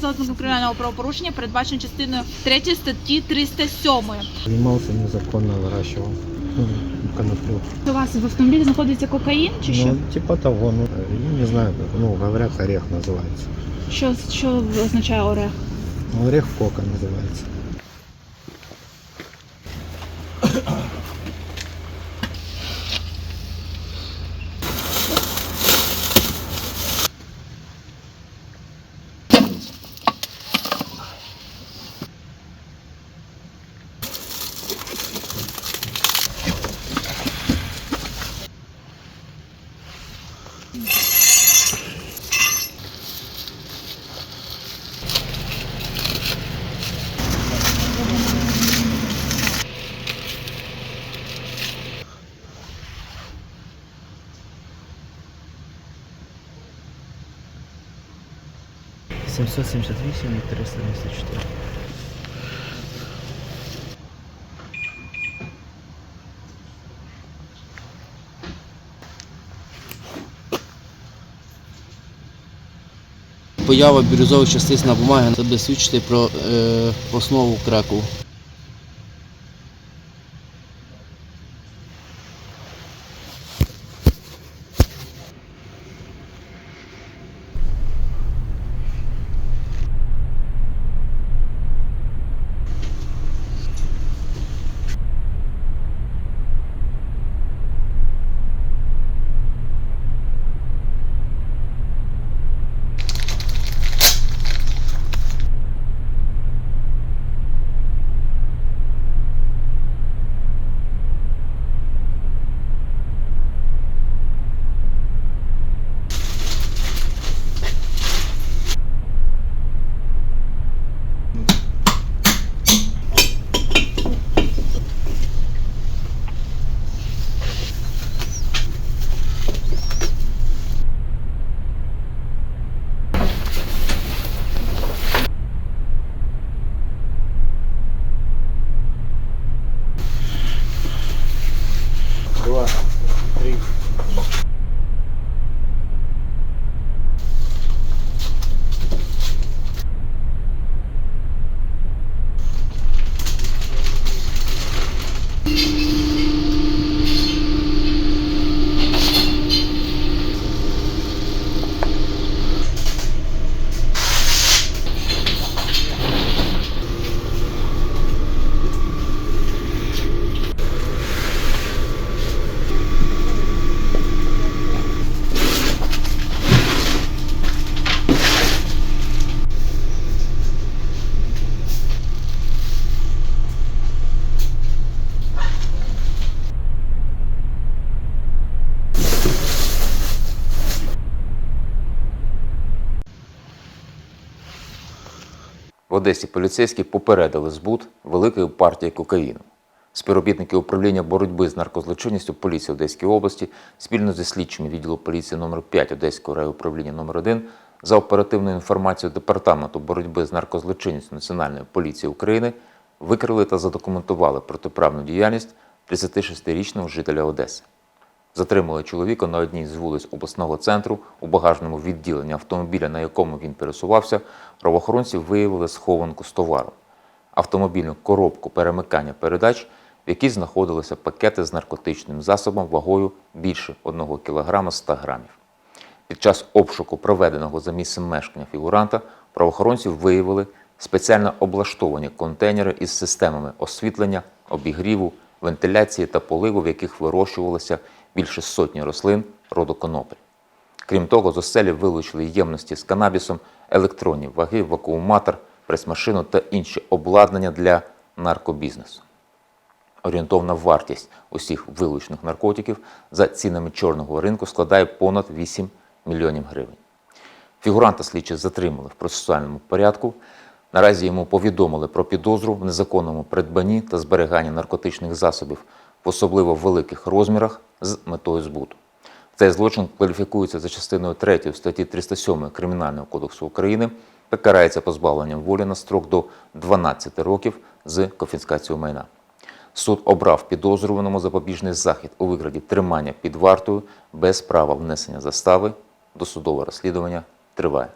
За ознаком кримінального правопорушення передбачено частиною 3 статті 307. Займався незаконно вирощував ну, коноплю. У вас в автомобілі знаходиться кокаїн чи що? Ну, типа того, ну, я не знаю, ну, говорят, орех називається. Що, що означає орех? Орех кока називається. 778 і 374. Поява бірюзових частиць на бумагі буде свідчити про е, основу креку. В Одесі поліцейські попередили збут великої партії кокаїну. Співробітники управління боротьби з наркозлочинністю поліції Одеської області спільно зі слідчими відділу поліції номер 5 Одеського райуправління номер 1 за оперативною інформацією Департаменту боротьби з наркозлочинністю Національної поліції України викрили та задокументували протиправну діяльність 36-річного жителя Одеси. Затримали чоловіка на одній з вулиць обласного центру у багажному відділенні автомобіля, на якому він пересувався, правоохоронці виявили схованку з товару автомобільну коробку перемикання передач, в якій знаходилися пакети з наркотичним засобом вагою більше 1 кг 100 грамів. Під час обшуку, проведеного за місцем мешкання фігуранта, правоохоронці виявили спеціально облаштовані контейнери із системами освітлення, обігріву, вентиляції та поливу, в яких вирощувалося більше сотні рослин роду конопель. Крім того, з оселі вилучили ємності з канабісом, електронні ваги, вакууматор, прес-машину та інші обладнання для наркобізнесу. Орієнтовна вартість усіх вилучених наркотиків за цінами чорного ринку складає понад 8 мільйонів гривень. Фігуранта слідчі затримали в процесуальному порядку. Наразі йому повідомили про підозру в незаконному придбанні та зберіганні наркотичних засобів в особливо великих розмірах з метою збуту. Цей злочин кваліфікується за частиною 3 статті 307 Кримінального кодексу України та карається позбавленням волі на строк до 12 років з конфіскацією майна. Суд обрав підозрюваному запобіжний захід у вигляді тримання під вартою без права внесення застави. Досудове розслідування триває.